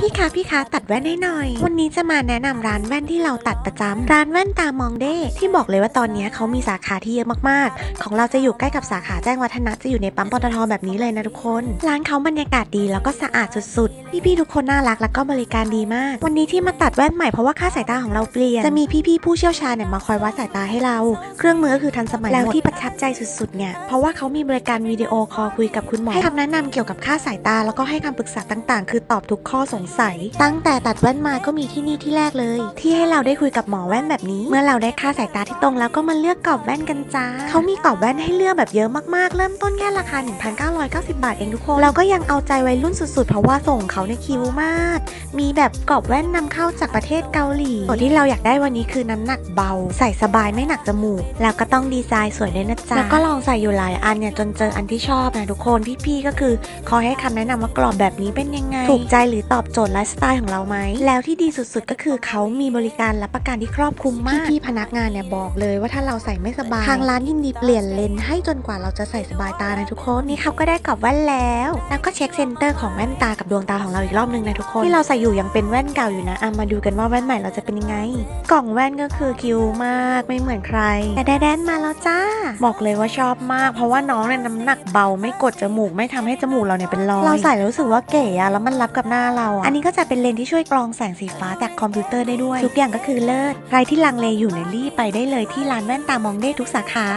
พี่คะพี่คะตัดแว่นให้หน่อย วันนี้จะมาแนะนำร้านแว่นที่เราตัดประจำร้านแว่นตามองเด้ที่บอกเลยว่าตอนนี้เขามีสาขาที่เยอะมากๆ ของเราจะอยู่ใกล้กับสาขาแจ้งวัฒนะจะอยู่ในปั๊มปตทแบบนี้เลยนะทุกคน ร้านเขาบรรยากาศดีแล้วก็สะอาดสุดๆ พี่ๆทุกคนน่ารักแล้วก็บริการดีมาก วันนี้ที่มาตัดแว่นใหม่เพราะว่าค่าสายตาของเราเปลี่ยนจะมีพี่ๆผู้เชี่ยวชาญเนี่ยมาคอยวัดสายตาให้เรา เครื่องมือก็คือทันสมัยแล้วที่ประทับใจสุดๆเนี่ยเพราะว่าเขามีบริการวิดีโอคอลคุยกับคุณหมอให้คำแนะนำเกี่ยวกับค่าสายตาแล้วก็ให้คำปรึกษาต่าง ๆ คือตอบทุกข้อสงสัย ตั้งแต่ตัดแว่นมาก็มีที่นี่ที่แรกเลย ที่ให้เราได้คุยกับหมอแว่นแบบนี้ เมื่อเราได้ค่าสายตาที่ตรงแล้วก็มาเลือกกรอบแว่นกันจ้าเขามีกรอบแว่นให้เลือกแบบเยอะมากๆ เริ่มต้นแค่ราคา 1,990 บาทเองทุกคนเราก็ยังเอาใจวัยรุ่นสุดๆ เพราะว่าส่งเขาในคิวมาก มีแบบกรอบแว่นนำเข้าจากประเทศเกาหลีส่วนที่เราอยากได้วันนี้คือน้ำหนักเบา ใส่สบายไม่หนักจมูก แล้วก็ต้องดีไซน์สวยด้วยนะจ๊ะแล้วก็ลองใส่อยู่หลายอันเนี่ยจนเจออันที่ชอบนะทุกคนพี่ๆก็คือคอยให้คำแนะนำว่ากรอบแบบนี้เป็นยังไง ถูกใจหรือตอบโจทย์ไลฟ์สไตล์ของเราไหม แล้วที่ดีสุดๆ ก็คือเขามีบริการรับประกันที่ครอบคลุมมากพี่ๆพนักงานเนี่ยบอกเลยว่าถ้าเราใส่ไม่สบาย ทางร้านยินดีเปลี่ยนเลนส์ให้จนกว่าเราจะใส่สบายตานะทุกคนนี่เขาก็ได้กรอบแว่นแล้ว แล้วก็เช็คเซนเตอร์ของแว่นตากับดวงตาของเราอีกรอบนึงนะทุกคนที่เราใส่อยู่ยังเป็นแว่นเก่าอยู่นะอะมาดูกันว่าแว่นใหม่เราจะเป็นยังไง กล่องแว่นก็คือคิวมากไม่เหมือนใคร แต่แดนมาแล้วจ้า บอกเลยว่าชอบมาก เพราะว่าน้องเนี่ยน้ำหนักเบาไม่กดจมูกไม่ทำให้จมูกเราเนี่ยเป็นรอยเราใส่แล้วรู้สึกว่าเก๋อะแล้วมันรับกับหน้าเราอะอันนี้ก็จะเป็นเลนที่ช่วยกรองแสงสีฟ้าจากคอมพิวเตอร์ได้ด้วย ทุกอย่างก็คือเลิศ ใครที่ลังเลอยู่ในรีบไปได้เลยที่ร้านแว่นตามองได้ทุกสาขา